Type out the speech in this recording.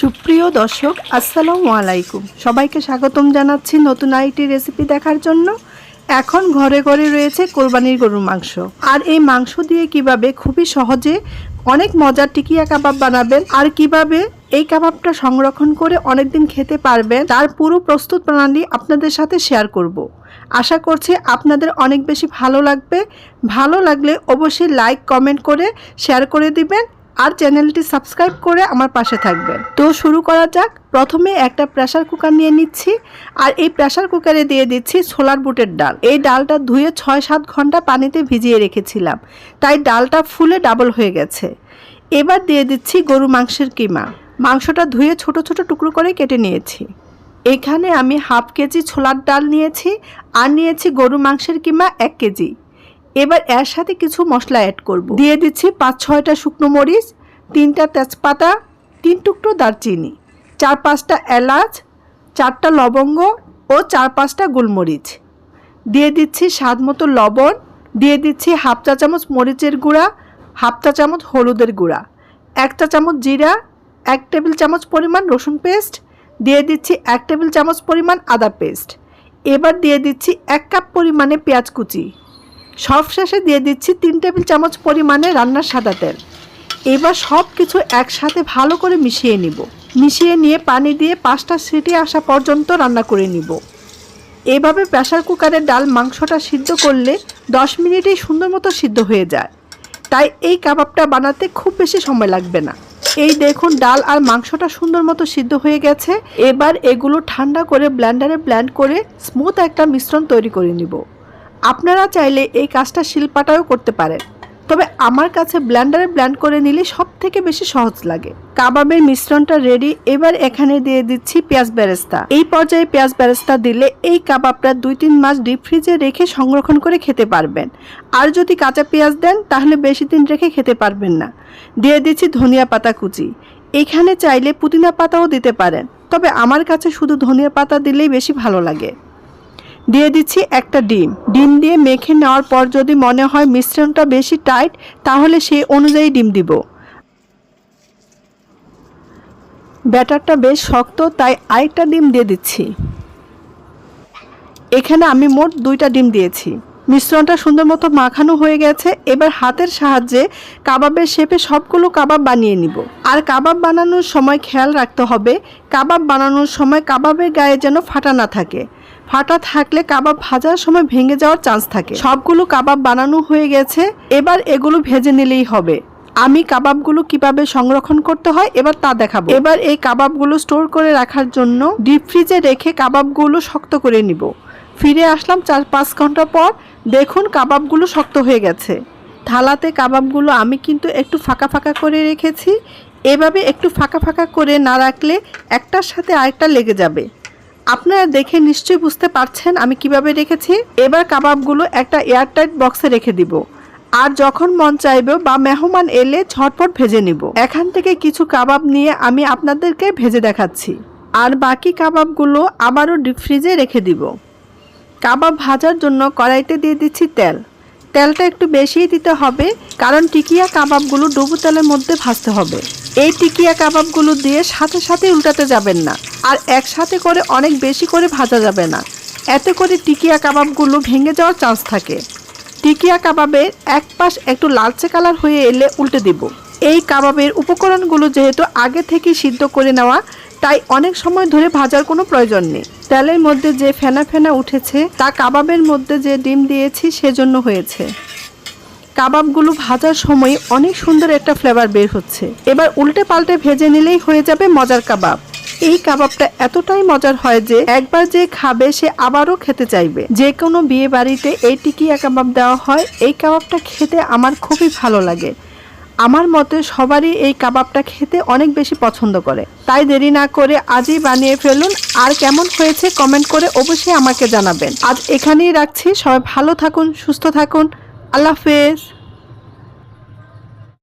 সুপ্রিয় দর্শক, আসসালামু আলাইকুম। সবাইকে স্বাগতম জানাচ্ছি নতুন আইটি রেসিপি দেখার জন্য। এখন ঘরে ঘরে রয়েছে কোরবানির গরুর মাংস। আর এই মাংস দিয়ে কীভাবে খুবই সহজে অনেক মজার টিকিয়া কাবাব বানাবেন আর কীভাবে এই কাবাবটা সংরক্ষণ করে অনেকদিন খেতে পারবেন, তার পুরো প্রস্তুত প্রণালী আপনাদের সাথে শেয়ার করব। আশা করছি আপনাদের অনেক বেশি ভালো লাগবে। ভালো লাগলে অবশ্যই লাইক কমেন্ট করে শেয়ার করে দিবেন আর চ্যানেলটি সাবস্ক্রাইব করে আমার পাশে থাকবেন। তো শুরু করা যাক। প্রথমে একটা প্রেশার কুকার নিয়ে নিচ্ছি। আর এই প্রেশার কুকারে দিয়ে দিচ্ছি ছোলার বুটের ডাল। এই ডালটা ধুয়ে ছয় সাত ঘণ্টা পানিতে ভিজিয়ে রেখেছিলাম। তাই ডালটা ফুলে ডাবল হয়ে গেছে। এবার দিয়ে দিচ্ছি গরু মাংসের কিমা। মাংসটা ধুয়ে ছোট ছোট টুকরো করে কেটে নিয়েছি। এখানে আমি হাফ কেজি ছোলার ডাল নিয়েছি। আর নিয়েছি গরু মাংসের কিমা এক কেজি। এবার এর সাথে কিছু মশলা অ্যাড করব। দিয়ে দিচ্ছি পাঁচ ছয়টা শুকনো মরিচ, তিনটা তেজপাতা, তিন টুকরো দারচিনি, চার পাঁচটা এলাচ, চারটা লবঙ্গ ও চার পাঁচটা গোলমরিচ। দিয়ে দিচ্ছি স্বাদ মতো লবণ, দিয়ে দিচ্ছি হাফ চা চামচ মরিচের গুঁড়া, হাফ চা চামচ হলুদের গুঁড়া, এক চা চামচ জিরা, এক টেবিল চামচ পরিমাণ রসুন পেস্ট, দিয়ে দিচ্ছি এক টেবিল চামচ পরিমাণ আদা পেস্ট। এবার দিয়ে দিচ্ছি এক কাপ পরিমাণে পেঁয়াজ কুচি। সব শেষে দিয়ে দিচ্ছি তিন টেবিল চামচ পরিমাণে রান্নার সাদা তেল। এবার সব কিছু একসাথে ভালো করে মিশিয়ে নিব। মিশিয়ে নিয়ে পানি দিয়ে পাঁচটা সিটি আসা পর্যন্ত রান্না করে নিব। এভাবে প্রেশার কুকারে ডাল মাংসটা সিদ্ধ করলে দশ মিনিটেই সুন্দর মতো সিদ্ধ হয়ে যায়। তাই এই কাবাবটা বানাতে খুব বেশি সময় লাগবে না। এই দেখুন ডাল আর মাংসটা সুন্দর মতো সিদ্ধ হয়ে গেছে। এবার এগুলো ঠান্ডা করে ব্ল্যান্ডারে ব্ল্যান্ড করে স্মুথ একটা মিশ্রণ তৈরি করে নিব। আপনারা চাইলে এই কাজটা শিল্পাটাও করতে পারেন। তবে আমার কাছে ব্ল্যান্ডারে ব্ল্যান্ড করে নিলে সব থেকে বেশি সহজ লাগে। কাবাবের মিশ্রণটা রেডি এবার এখানে দিয়ে দিচ্ছি পেঁয়াজ ব্যারেস্তা এই পর্যায়ে পেঁয়াজ ব্যারেস্তা দিলে এই কাবাবটা দুই তিন মাস ডিপ ফ্রিজে রেখে সংরক্ষণ করে খেতে পারবেন। আর যদি কাঁচা পেঁয়াজ দেন, তাহলে বেশি দিন রেখে খেতে পারবেন না। দিয়ে দিচ্ছি ধনিয়া পাতা কুচি। এখানে চাইলে পুদিনা পাতাও দিতে পারেন। তবে আমার কাছে শুধু ধনিয়া পাতা দিলেই বেশি ভালো লাগে। দিয়ে দিচ্ছি একটা ডিম। ডিম দিয়ে মেখে নেওয়ার পর যদি মনে হয় মিশ্রণটা বেশি টাইট, তাহলে সেই অনুযায়ী ডিম দিব। ব্যাটারটা বেশ শক্ত, তাই আরেকটা ডিম দিয়ে দিচ্ছি। এখানে আমি মোট দুইটা ডিম দিয়েছি। মিশ্রণটা সুন্দর মতো মাখানো হয়ে গেছে, এবার হাতের সাহায্যে কাবাবের শেপে সবগুলো কাবাব বানিয়ে নিব। আর কাবাব বানানোর সময় খেয়াল রাখতে হবে, কাবাব বানানোর সময় কাবাবের গায়ে যেন ফাটা না থাকে। ফাটা থাকলে কাবাব ভাজার সময় ভেঙে যাওয়ার চান্স থাকে। সবগুলো কাবাব বানানো হয়ে গেছে, এবার এগুলো ভেজে নিলেই হবে। আমি কাবাবগুলো কীভাবে সংরক্ষণ করতে হয় এবার তা দেখাবো। এবার এই কাবাবগুলো স্টোর করে রাখার জন্য ডিপ ফ্রিজে রেখে কাবাবগুলো শক্ত করে নিব। ফিরে আসলাম চার পাঁচ ঘণ্টা পর, দেখুন কাবাবগুলো শক্ত হয়ে গেছে। থালাতে কাবাবগুলো আমি কিন্তু একটু ফাঁকা ফাঁকা করে রেখেছি। এভাবে একটু ফাঁকা ফাঁকা করে না রাখলে একটার সাথে আরেকটা লেগে যাবে। আপনারা দেখে নিশ্চয়ই বুঝতে পারছেন আমি কীভাবে রেখেছি। এবার কাবাবগুলো একটা এয়ারটাইট বক্সে রেখে দিব। আর যখন মন চাইবে বা মেহমান এলে ঝটপট ভেজে নিব। এখান থেকে কিছু কাবাব নিয়ে আমি আপনাদেরকে ভেজে দেখাচ্ছি। আর বাকি কাবাবগুলো আবারও ডিপ ফ্রিজে রেখে দিব। কাবাব ভাজার জন্য কড়াইতে দিয়ে দিচ্ছি তেল। তেলটা একটু বেশিই দিতে হবে, কারণ টিকিয়া কাবাবগুলো ডুবো তেলের মধ্যে ভাজতে হবে। এই টিকিয়া কাবাবগুলো দিয়ে সাথে সাথে উল্টাতে যাবেন না। আর একসাথে করে অনেক বেশি করে ভাজা যাবে না। এতে করে টিকিয়া কাবাবগুলো ভেঙে যাওয়ার চান্স থাকে। টিকিয়া কাবাবের এক পাশ একটু লালচে কালার হয়ে এলে উল্টে দিব। এই কাবাবের উপকরণগুলো যেহেতু আগে থেকে সিদ্ধ করে নেওয়া, তাই অনেক সময় ধরে ভাজার কোনো প্রয়োজন নেই। তেলের মধ্যে যে ফেনা ফেনা উঠেছে, তা কাবাবের মধ্যে যে ডিম দিয়েছি সেজন্য হয়েছে। কাবাবগুলো ভাজার সময় অনেক সুন্দর একটা ফ্লেভার বের হচ্ছে। এবার উল্টে পাল্টে ভেজে নিলেই হয়ে যাবে মজার কাবাব। এই কাবাবটা এতটাই মজার হয় যে একবার যে খাবে সে আবারও খেতে চাইবে। যে কোনো বিয়ে বাড়িতে এই টিকিয়া কাবাব দেওয়া হয়, এই কাবাবটা খেতে আমার খুবই ভালো লাগে। আমার মতে সবারই এই কাবাবটা খেতে অনেক বেশি পছন্দ করে। তাই দেরি না করে আজই বানিয়ে ফেলুন। আর কেমন হয়েছে কমেন্ট করে অবশ্যই আমাকে জানাবেন। আজ এখানেই রাখছি। সবাই ভালো থাকুন, সুস্থ থাকুন। আল্লাহ হাফেজ।